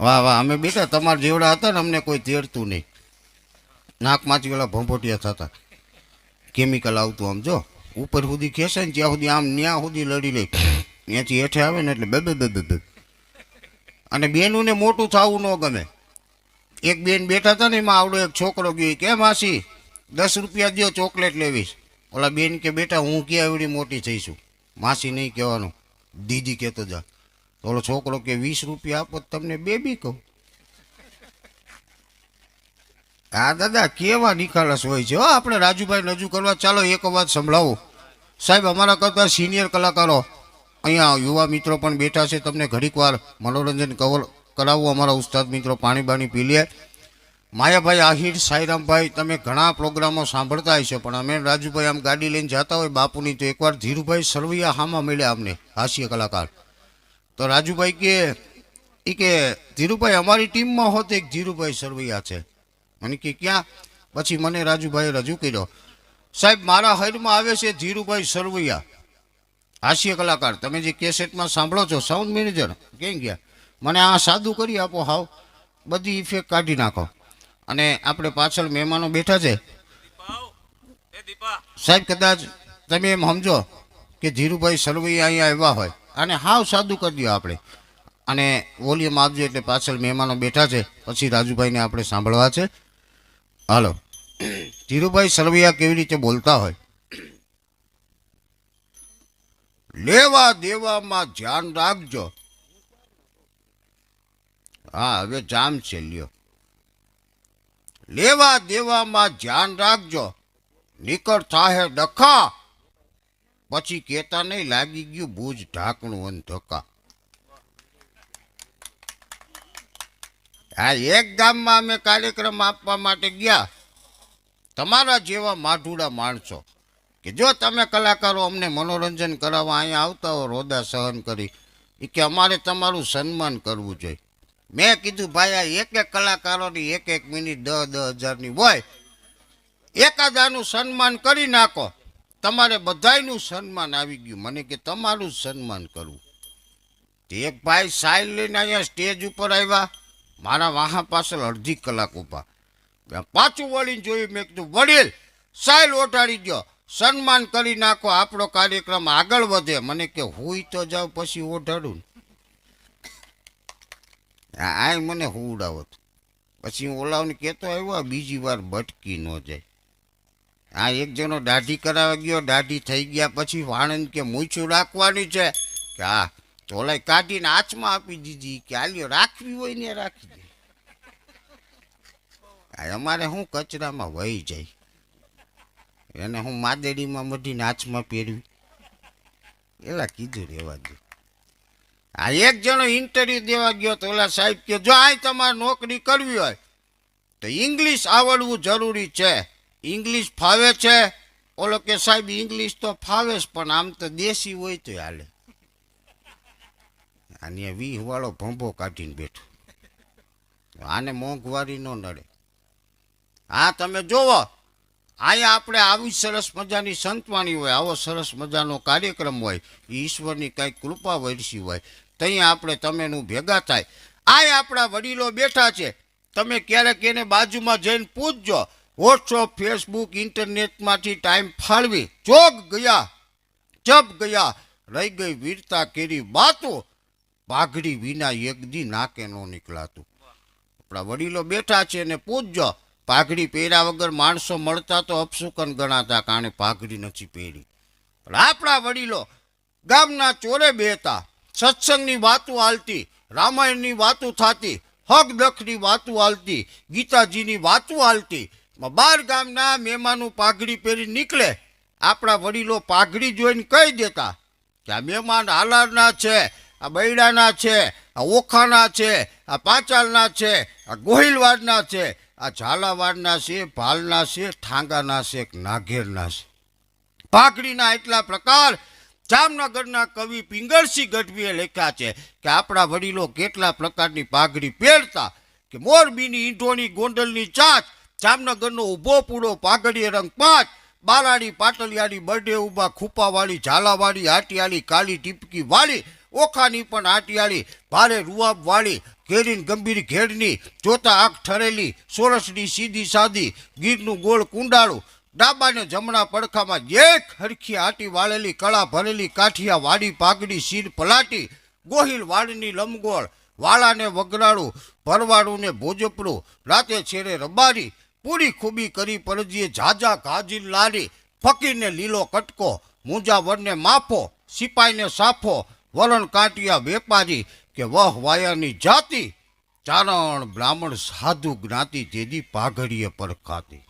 વાહ વાહ, અમે બેટા તમારા જેવડા હતા ને અમને કોઈ તેડતું નહીં. નાકમાંથી ઓલા ભંભોટિયા થતા. કેમિકલ આવતું આમ, જો. ઉપર સુધી ખેંચે ને ત્યાં સુધી આમ, ન્યા સુધી લડી લે. ત્યાંથી હેઠે આવે ને એટલે બે બે બે અને બેનુંને મોટું થવું ન ગમે. એક બેન બેઠા હતા ને એમાં આવડો એક છોકરો ગયો. કે માસી, દસ રૂપિયા દો ચોકલેટ લેવીશ. ઓલા બેન કે, બેટા, હું ક્યાં એવડી મોટી થઈશું? માસી નહીં કહેવાનું. દીદી કહેતો જા. ઓલો છોકરો કે, વીસ રૂપિયા આપો તમને બે બી કહું. હા, દાદા, કેવા નિખાલસ હોય છે આપણે રાજુભાઈ રજૂ કરવા, ચાલો એક વાત સંભળાવો. સાહેબ, અમારા કરતા સિનિયર કલાકારો, અહીંયા યુવા મિત્રો પણ બેઠા છે, તમને ઘડીક વાર મનોરંજન કવર કરાવવું અમારા ઉસ્તાદ મિત્રો પાણી બાણી પી લે. માયાભાઈ આહિર, સાઈરામભાઈ, તમે ઘણા પ્રોગ્રામો સાંભળતા હશો પણ અમે રાજુભાઈ આમ ગાડી લઈને જતા હોય બાપુની, તો એકવાર ધીરુભાઈ સરવૈયા હામાં મળ્યા અમને, હાસ્ય કલાકાર. તો રાજુભાઈ કે એ કે ધીરુભાઈ અમારી ટીમમાં હોત એક ધીરુભાઈ સરવૈયા છે. મને કે ક્યાં? પછી મને રાજુભાઈએ રજૂ કર્યો સાહેબ મારા હૈરમાં આવે છે ધીરુભાઈ સરવૈયા. હાસ્ય કલાકાર. તમે જે કેસેટમાં સાંભળો છો સાઉન્ડ મેનેજર કેમ ગયા? મને આ સાદું કરી આપો હાવ. બધી ઇફેક્ટ કાઢી નાખો. અને આપણે પાછળ મહેમાનો બેઠા છે. સાહેબ કદાચ તમે એમ સમજો કે ધીરુભાઈ સરવૈયા અહીંયા આવ્યા હોય. અને હાવ સાદું કરી દો આપણે. અને વોલ્યુમ આપજો એટલે પાછળ મહેમાનો બેઠા છે. પછી રાજુભાઈને આપણે સાંભળવા છે. હાલો. ધીરુભાઈ સરવૈયા કેવી રીતે બોલતા હોય? લેવા દેવામાં ધ્યાન રાખજો. હા, હવે જામ છે, લ્યો. લેવા દેવામાં ધ્યાન રાખજો. નીકળ થાહે ડખા. પછી કેતા નહીં, લાગી ગયું ભૂજ ઢાંકણું અને ધક્કા. આ એક ગામમાં અમે કાર્યક્રમ આપવા માટે ગયા. તમારા જેવા માઢુડા માણસો કે જો તમે કલાકારો અમને મનોરંજન કરાવવા અહીંયા આવતા હો, રોદા સહન કરી એ કે અમારે તમારું સન્માન કરવું જોઈએ. મેં કીધું, ભાઈ, આ એક એક કલાકારોની એક એક મિનિટ દસ દસ હજારની હોય. એકાદાનું સન્માન કરી નાખો. તમારે બધાયનું સન્માન આવી ગયું. મને કે તમારું સન્માન કરવું એક ભાઈ સાઈલ લઈને અહીંયા સ્ટેજ ઉપર આવ્યા. મારા વાહા પાછળ અડધી કલાક ઊભા. પાછું વળીને જોયું, મેં કીધું, વડીલ સાઈલ ઓટાડી દો સન્માન કરી નાખો, આપણો કાર્યક્રમ આગળ વધે. મને કે હુઈ તો જાઉં પછી ઓઢાડું. આ મને હુવડાવત પછી હું ઓલાવને કહેતો આવ્યો બીજી વાર ભટકી ન જાય. આ એક જણો દાઢી કરાવવા ગયો, દાઢી થઈ ગયા પછી વાણંદ કે મૂછું રાખવાની છે. કે હા તો કાઢીને હાથમાં આપી દીધી, કે આલ્યો રાખવી હોય ને રાખી દે. આ અમારે શું કચરામાં વહી જાય? એને હું માદેડીમાં મઢીને હાથમાં પહેરવી એલા કીધું રેવા દે. આ એક જણો ઇન્ટરવ્યુ દેવા ગયો, તો ઓલા સાહેબ કે જો આ તમારે નોકરી કરવી હોય, તો ઇંગ્લિશ આવડવું જરૂરી છે. ઇંગ્લિશ ફાવે છે? ઓલો કે સાહેબ, ઇંગ્લિશ તો ફાવે જ, પણ આમ તો દેશી હોય તો હાલે. અને વીહ વાળો ભંભો કાઢીને બેઠો. આને મોંઘવારી ન નડે. હા, તમે જોવો. અહીંયા આપણે આવી સરસ મજાની સંતવાણી હોય, આવો સરસ મજાનો કાર્યક્રમ હોય, ઈશ્વરની કંઈક કૃપા વરસી હોય ત્યાં આપણે તમેનું ભેગા થાય. આ આપણા વડીલો બેઠા છે. તમે ક્યારેક એને બાજુમાં જઈને પૂછજો. વોટ્સઅપ ફેસબુક ઇન્ટરનેટમાંથી ટાઈમ ફાળવી ચોક ગયા, ચપ ગયા, રહી ગઈ વીરતા કેરી બાતો પાઘડી વિના એક દી નાકે નો નીકળાતું. આપણા વડીલો બેઠા છે ને પૂછજો પાઘડી પહેર્યા વગર માણસો મળતા તો અપશુકન ગણાતા, કારણે પાઘડી નથી પહેરી. પણ આપણા વડીલો ગામના ચોરે બેતા, સત્સંગની વાતો હાલતી, રામાયણની વાતો થતી હક દખની વાતો હાલતી, ગીતાજીની વાતો હાલતી બાર ગામના મહેમાનો પાઘડી પહેરી નીકળે. આપણા વડીલો પાઘડી જોઈને કહી દેતા કે આ મહેમાન હાલારના છે, આ બૈડાના છે, આ ઓખાના છે, આ પાંચાલના છે, આ ગોહિલવાડના છે, આ ઝાલાવાડના છે, ભાલના છે, ઠાંગાના છે નાઘેરના છે. પાઘડીના એટલા પ્રકાર જામનગરના કવિ પિંગળસિંહ ગઢવીએ લખ્યા છે કે આપણા વડીલો કેટલા પ્રકારની પાઘડી પહેરતા કે મોરબીની ઈંઢોની ગોંડલની ચાંચ જામનગરનો ઊભો પૂડો પાઘડીએ રંગ પાંચ. બાલાડી પાટલિયાની બર્થડે ઊભા ખૂપાવાળી, ઝાલાવાળી, આટિયાળી કાળી ટીપકી વાળી, ઓખાની પણ આટિયાળી, ભારે રૂઆબ વાળી કેરીન ગંભીર ઘેડની જોતા આંખ ઠરેલી, સોરસની સીધી સાદી ગીરનું ગોળ કુંડાળું, ડાબાને જમણા પડખામાં એક હરખી આટી વાળેલી, કળા ભરેલી કાઠિયા વાડી, પાઘડી, શીર પલાટી, ગોહિલ વાળની લંબગોળ, વાળાને વગરાળું ભરવાડું ને ભોજપડું, રાતે છેડે રબારી પૂરી ખૂબી કરી પરજીએ ઝાઝા ગાજી લારી ફકીરને લીલો કટકો મૂંજા વરને માફો, સિપાઈને સાફો વરણ કાંટિયા વેપારી કે વહ વાયાની જાતિ, ચારણ બ્રાહ્મણ સાધુ જ્ઞાતિ તેદી પાઘડીએ પરખાતી.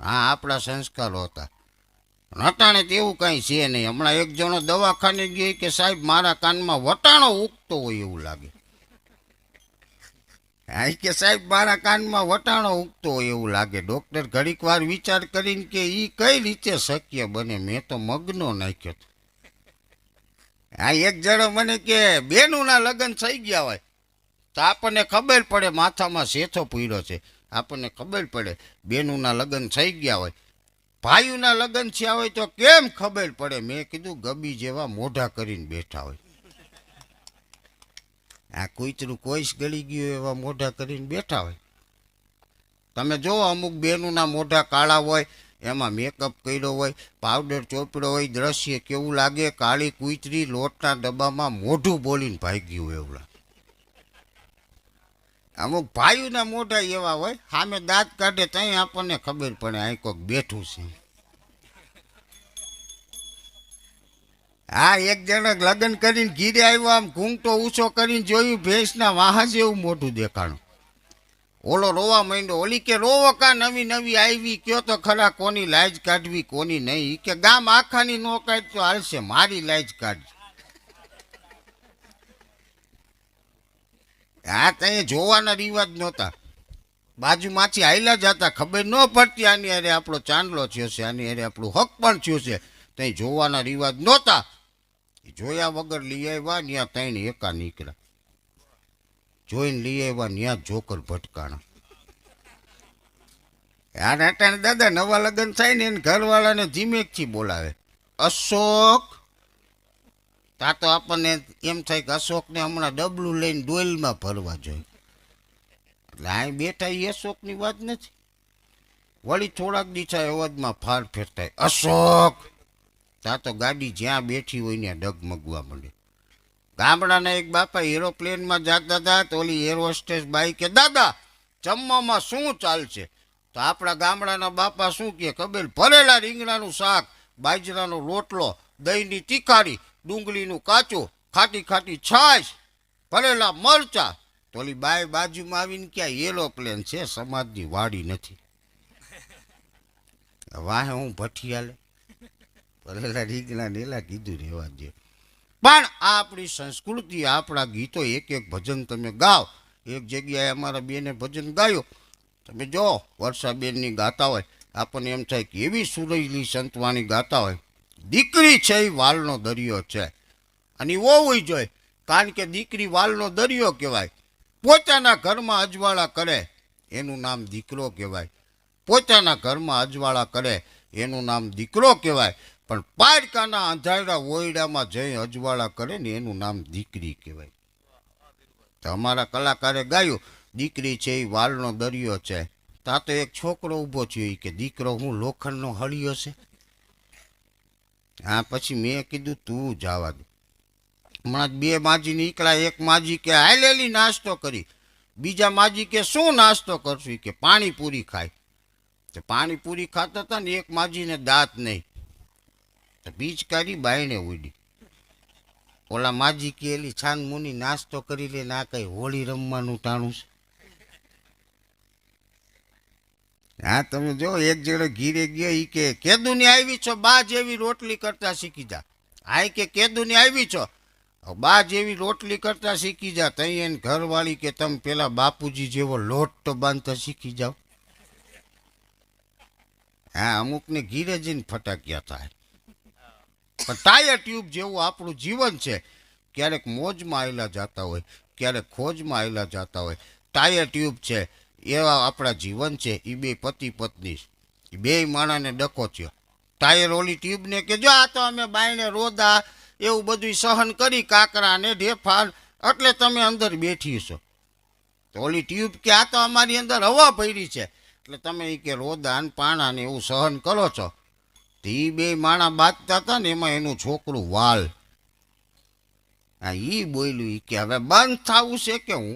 હા આપણા સંસ્કારો હતા. નટાણે તેવું કાંઈ છે નહીં. હમણાં એક જણો દવાખાને ગયો કે સાહેબ, મારા કાનમાં વટાણો ઉગતો હોય એવું લાગે. હા કે સાહેબ, મારા કાનમાં વટાણો ઉગતો હોય એવું લાગે. ડૉક્ટર ઘડીક વાર વિચાર કરીને કે એ કઈ રીતે શક્ય બને? મેં તો મગનો નાખ્યો હતો. હા એક જણો મને કે, બેનુંના લગ્ન થઈ ગયા હોય. તો આપણને ખબર પડે માથામાં શેથો પૂર્યો છે. આપણને ખબર પડે બેનુંના લગ્ન થઈ ગયા હોય. ભાઈઓના લગ્ન થયા હોય તો કેમ ખબર પડે? મેં કીધું ગબી જેવા મોઢા કરીને બેઠા હોય. આ કૂતરું કોઈશ ગળી ગયું એવા મોઢા કરીને બેઠા હોય. તમે જો અમુક બેનુંના મોઢા કાળા હોય, એમાં મેકઅપ કર્યો હોય પાવડર ચોપડ્યો હોય, દ્રશ્ય કેવું લાગે, કાળી કૂતરી લોટના ડબ્બામાં મોઢું બોલીને ભાગ્યું એવું અમુક ભાઈઓના મોઢા એવા હોય, સામે દાંત કાઢે ત્યાં આપણને ખબર પડે અહીં કોઈક બેઠું છે. હા, એક જણા લગ્ન કરીને ઘીરે આવ્યો, આમ ઘૂંઘટો ઊંચો કરીને જોયું, ભેંસના વાહન જેવું મોઢું દેખાણું. ઓલો રોવા માંડ્યો, ઓલી કે રોવો કા? નવી નવી આવી કયો તો ખરા? કોની લાજ કાઢવી, કોની નહીં? કે, ગામ આખાની નો કાઢ, તો હાલશે, મારી લાજ કાઢ હા ત્યાં જોવાના રિવાજ નહોતા. બાજુમાંથી હાઈલા જતા ખબર ન પડતી આની અરે આપણો ચાંદલો થયો છે, આની અરે આપણું હક પણ થયું છે. ત્યાં જોવાના રિવાજ નહોતા. જોયા વગર લઈ આવ્યા ત્યાં ત્રણ એકા નીકળ્યા. જોઈને લઈ આવ્યા ત્યાં જોકર ભટકાણા. યાર અટાણે દાદા નવા લગ્ન થાય ને એને ઘરવાળાને ધીમેકથી બોલાવે. અશોક? તા તો આપણને એમ થાય કે અશોકને હમણાં ડબલું લઈને ડોલમાં ભરવા જોઈએ. એટલે અહીં બેઠા એ અશોકની વાત નથી. વળી થોડાક દીઠા અવાજમાં ફાર ફેરતાય. અશોક! તા તો ગાડી જ્યાં બેઠી હોય ત્યાં ડગમગવા માંડે. ગામડાના એક બાપા એરોપ્લેનમાં જતા હતા તો ઓલી એર હોસ્ટેસ કે, દાદા, જમવામાં શું ચાલશે? તો આપણા ગામડાના બાપા શું કહે કબેલ ભરેલા રીંગણાનું શાક, બાજરાનો રોટલો, દહીંની તીખારી, ડુંગળીનું કાચું, ખાટી ખાટી છાશ, ભરેલા મરચા. તો ઓલી બાય બાજુમાં આવીને ક્યાં એરોપ્લેન છે, સમાજની વાડી નથી. વાહે હું ભઠિયાલે ભરેલા રીંગણા નેલા કીધું રહેવા દે પણ આ આપણી સંસ્કૃતિ, આપણા ગીતો એક એક ભજન તમે ગાઓ, એક જગ્યાએ અમારા બેને ભજન ગાયો. તમે જો વર્ષાબેનની ગાતા હોય, આપણને એમ થાય કે એવી સુરૈલી સંતવાણી ગાતા હોય. દીકરી છે એ વાલનો દરિયો છે. અને હોવું જોઈએ કારણ કે દીકરી વાલનો દરિયો કહેવાય. પોતાના ઘરમાં અજવાળા કરે, એનું નામ દીકરો કહેવાય. પોતાના ઘરમાં અજવાળા કરે, એનું નામ દીકરો કહેવાય. પણ પાડકાના અંધારા ઓયડામાં જઈ અજવાળા કરે ને એનું નામ દીકરી કહેવાય. તો અમારા કલાકારે ગાયું, દીકરી છે એ વાલનો દરિયો છે. તા તો એક છોકરો ઊભો થયો એ કે, દીકરો, હું લોખંડનો હળિયો છે. હા, પછી મેં કીધું, તું જવા દે. હમણાં બે માજી નીકળ્યા, એક માજી કે, હાલેલી નાસ્તો કરી. બીજા માજી કે, શું નાસ્તો કરશું? કે, પાણીપુરી ખાય તો પાણીપુરી ખાતા હતા ને એક માજીને દાંત નહીં. તો બીજકારી બાયણે ઉડી. ઓલા માજી કેલી છાન મુની, નાસ્તો કરી લે, ના કઈ હોળી રમવાનું ટાણું છે. હા, તમે જો, એક જણો ઘીરે ગયો એ કે, કેદુની આવી છો? બા જેવી રોટલી કરતા શીખી જા. આ કે, કેદુની આવી છો? બા જેવી રોટલી કરતા શીખી જા. તઈ એને ઘરવાળી કે તમે પેલા બાપુજી જેવો લોટ તો બાંધતા શીખી જાઓ. હા, અમુકને ઘીરે જઈને ફટાક્યા થાય. પણ ટાયર ટ્યુબ જેવું આપણું જીવન છે. ક્યારેક મોજમાં આવેલા જતા હોય, ક્યારેક ખોજમાં આવેલા જતા હોય. ટાયર ટ્યુબ છે, એવા આપણા જીવન છે એ બે પતિ પત્ની એ બે માણાને ડકો થયો. ટાયર ઓલી ટ્યુબને કે જો આ તો અમે બાયને રોદા એવું બધું સહન કરી કાકરાને ઢેફાન એટલે તમે અંદર બેઠી છો. તો ઓલી ટ્યુબ કે આ તો અમારી અંદર હવા ભરી છે. એટલે તમે એ કે રોદાન પાણાને એવું સહન કરો છો. તો બે માણા બાંધતા હતા ને એમાં એનું છોકરું વાલ. હા એ બોલ્યું કે હવે બંધ થવું છે કે હું?